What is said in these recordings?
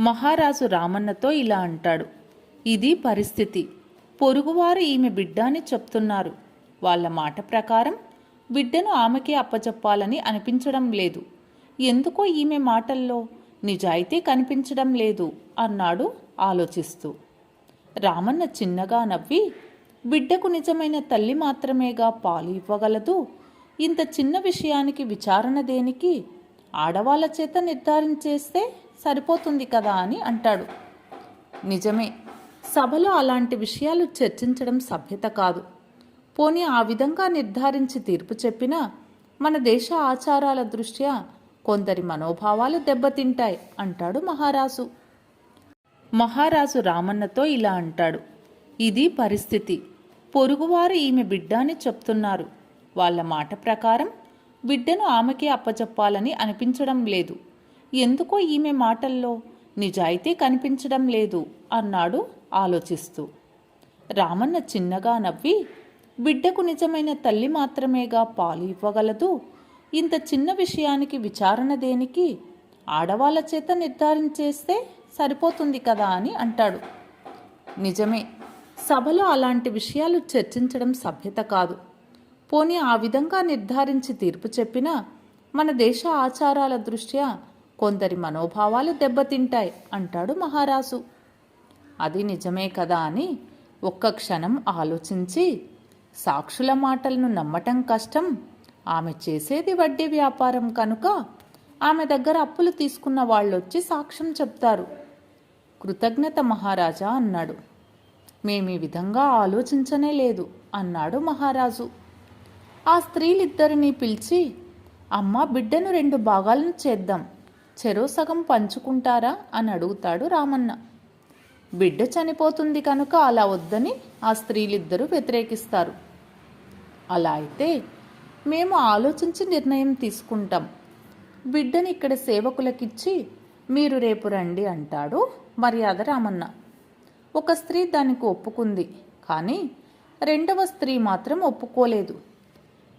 మహారాజు రామన్నతో ఇలా అంటాడు. ఇది పరిస్థితి. పొరుగువారు ఈమె బిడ్డ అని చెప్తున్నారు. వాళ్ళ మాట ప్రకారం బిడ్డను ఆమెకే అప్పచెప్పాలని అనిపించడం లేదు. ఎందుకో ఈమె మాటల్లో నిజాయితీ కనిపించడం లేదు అన్నాడు ఆలోచిస్తూ. రామన్న చిన్నగా నవ్వి బిడ్డకు నిజమైన తల్లి మాత్రమేగా పాలు ఇవ్వగలదు? ఇంత చిన్న విషయానికి విచారణ దేనికి? ఆడవాళ్ళ చేత నిర్ధారించేస్తే సరిపోతుంది కదా అని అంటాడు. నిజమే. సభలో అలాంటి విషయాలు చర్చించడం సభ్యత కాదు. పోనీ ఆ విధంగా నిర్ధారించి తీర్పు చెప్పినా మన దేశ ఆచారాల దృష్ట్యా కొందరి మనోభావాలు దెబ్బతింటాయి అంటాడు మహారాజు. మహారాజు రామన్నతో ఇలా అంటాడు. ఇది పరిస్థితి. పొరుగువారు ఈమె బిడ్డ అని చెప్తున్నారు. వాళ్ళ మాట ప్రకారం బిడ్డను ఆమెకే అప్పచెప్పాలని అనిపించడం లేదు. ఎందుకో ఈమె మాటల్లో నిజాయితీ కనిపించడం లేదు అన్నాడు ఆలోచిస్తూ. రామన్న చిన్నగా నవ్వి బిడ్డకు నిజమైన తల్లి మాత్రమేగా పాలు ఇవ్వగలదు? ఇంత చిన్న విషయానికి విచారణ దేనికి? ఆడవాళ్ళ చేత నిర్ధారించేస్తే సరిపోతుంది కదా అని అంటాడు. నిజమే సభలో అలాంటి విషయాలు చర్చించడం సభ్యత కాదు. పోనీ ఆ విధంగా నిర్ధారించి తీర్పు చెప్పినా మన దేశ ఆచారాల దృష్ట్యా కొందరి మనోభావాలు దెబ్బతింటాయి అంటాడు మహారాజు. అది నిజమే కదా అని ఒక్క క్షణం ఆలోచించి సాక్షుల మాటలను నమ్మటం కష్టం. ఆమె చేసేది వడ్డీ వ్యాపారం కనుక ఆమె దగ్గర అప్పులు తీసుకున్న వాళ్ళొచ్చి సాక్ష్యం చెప్తారు. కృతజ్ఞత మహారాజా అన్నాడు. మేమీ విధంగా ఆలోచించనే లేదు అన్నాడు మహారాజు. ఆ స్త్రీలిద్దరినీ పిలిచి అమ్మ బిడ్డను రెండు భాగాలను చేద్దాం. చెరో సగం పంచుకుంటారా? అని అడుగుతాడు రామన్న. బిడ్డ చనిపోతుంది కనుక అలా వద్దని ఆ స్త్రీలిద్దరూ వ్యతిరేకిస్తారు. అలా అయితే మేము ఆలోచించి నిర్ణయం తీసుకుంటాం. బిడ్డని ఇక్కడ సేవకులకిచ్చి మీరు రేపు రండి అంటాడు మర్యాద రామన్న. ఒక స్త్రీ దానికి ఒప్పుకుంది కానీ రెండవ స్త్రీ మాత్రం ఒప్పుకోలేదు.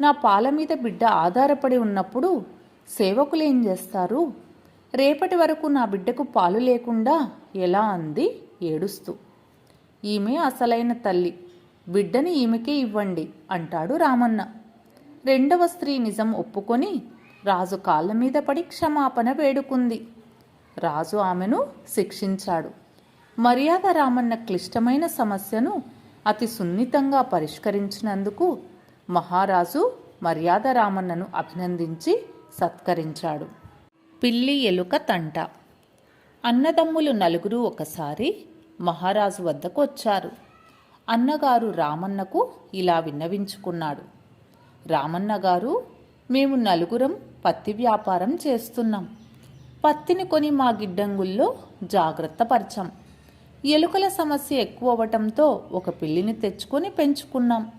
నా పాల మీద బిడ్డ ఆధారపడి ఉన్నప్పుడు సేవకులు ఏం చేస్తారు? రేపటి వరకు నా బిడ్డకు పాలు లేకుండా ఎలా అంది? ఏడుస్తూ. ఈమె అసలైన తల్లి. బిడ్డని ఈమెకే ఇవ్వండి అంటాడు రామన్న. రెండవ స్త్రీ నిజం ఒప్పుకొని రాజు కాళ్ళ మీద పడి క్షమాపణ వేడుకుంది. రాజు ఆమెను శిక్షించాడు. మర్యాద రామన్న క్లిష్టమైన సమస్యను అతి సున్నితంగా పరిష్కరించినందుకు మహారాజు మర్యాద రామన్నను అభినందించి సత్కరించాడు. పిల్లి ఎలుక తంట. అన్నదమ్ములు నలుగురు ఒకసారి మహారాజు వద్దకు వచ్చారు అన్నగారు రామన్నకు ఇలా విన్నవించుకున్నాడు. రామన్న గారు మేము నలుగురం పత్తి వ్యాపారం చేస్తున్నాం. పత్తిని కొని మా గిడ్డంగుల్లో జాగ్రత్త పరిచాం. ఎలుకల సమస్య ఎక్కువ అవ్వటంతో ఒక పిల్లిని తెచ్చుకొని పెంచుకున్నాం.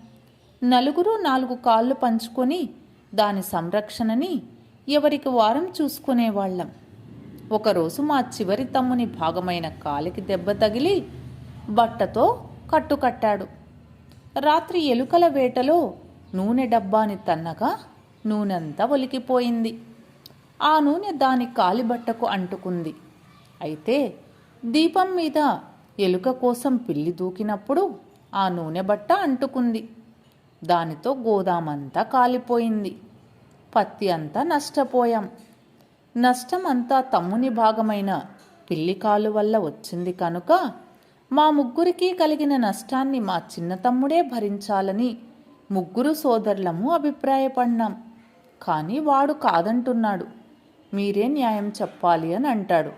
నలుగురు నాలుగు కాళ్ళు పంచుకొని దాని సంరక్షణని ఎవరికి వారం చూసుకునేవాళ్ళం ఒకరోజు మా చివరి తమ్ముని భాగమైన కాలికి దెబ్బ తగిలి బట్టతో కట్టుకట్టాడు రాత్రి ఎలుకల వేటలో నూనె డబ్బాని తన్నగా నూనెంతా ఒలికిపోయింది. ఆ నూనె దాని కాలిబట్టకు అంటుకుంది. అయితే దీపం మీద ఎలుక కోసం పిల్లి దూకినప్పుడు ఆ నూనె బట్ట అంటుకుంది. దానితో గోదామంతా కాలిపోయింది. పత్తి అంతా నష్టపోయాం. నష్టం అంతా తమ్ముని భాగమైన పిల్లికాలు వల్ల వచ్చింది కనుక మా ముగ్గురికి కలిగిన నష్టాన్ని మా చిన్న తమ్ముడే భరించాలని ముగ్గురు సోదరులము అభిప్రాయపడినాం. కానీ వాడు కాదంటున్నాడు. మీరే న్యాయం చెప్పాలి అని అంటాడు.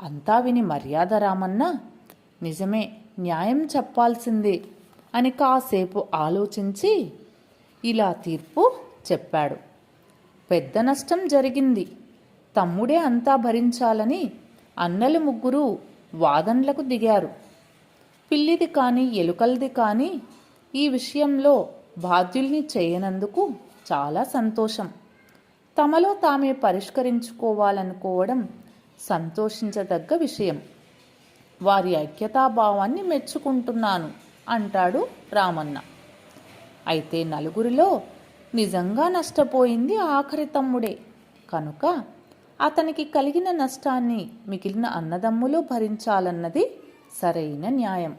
అంతా విని మర్యాద రామన్న నిజమే న్యాయం చెప్పాల్సిందే అని కాసేపు ఆలోచించి ఇలా తీర్పు చెప్పాడు. పెద్ద నష్టం జరిగింది. తమ్ముడే అంతా భరించాలని అన్నలు ముగ్గురు వాదనలకు దిగారు. పిల్లిది కానీ ఎలుకలది కానీ ఈ విషయంలో బాధ్యుల్ని చేయనందుకు చాలా సంతోషం. తమలో తామే పరిష్కరించుకోవాలనుకోవడం సంతోషించదగ్గ విషయం. వారి ఐక్యతాభావాన్ని మెచ్చుకుంటున్నాను అంటాడు రామన్న. అయితే నలుగురిలో నిజంగా నష్టపోయింది ఆఖరి తమ్ముడే. కనుక అతనికి కలిగిన నష్టాన్ని మిగిలిన అన్నదమ్ములు భరించాలన్నది సరైన న్యాయం.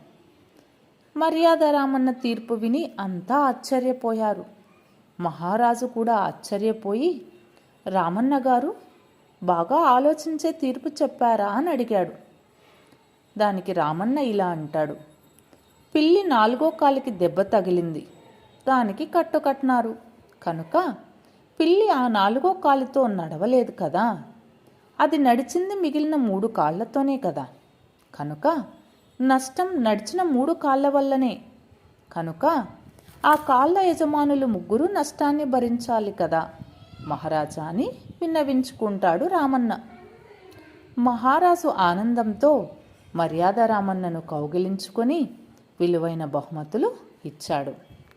మర్యాద రామన్న తీర్పు విని అంతా ఆశ్చర్యపోయారు. మహారాజు కూడా ఆశ్చర్యపోయి రామన్న గారు బాగా ఆలోచించే తీర్పు చెప్పారా? అని అడిగాడు. దానికి రామన్న ఇలా అంటాడు పిల్లి నాలుగో కాలికి దెబ్బ తగిలింది. దానికి కట్టుకట్టినారు కనుక పిల్లి ఆ నాలుగో కాలుతో నడవలేదు కదా. అది నడిచింది మిగిలిన మూడు కాళ్ళతోనే కదా. కనుక నష్టం నడిచిన మూడు కాళ్ళ వల్లనే. కనుక ఆ కాళ్ళ యజమానులు ముగ్గురు నష్టాన్ని భరించాలి కదా. మహారాజా అని విన్నవించుకుంటాడు రామన్న. మహారాజు ఆనందంతో మర్యాద రామన్నను కౌగిలించుకొని విలువైన బహుమతులు ఇచ్చాడు.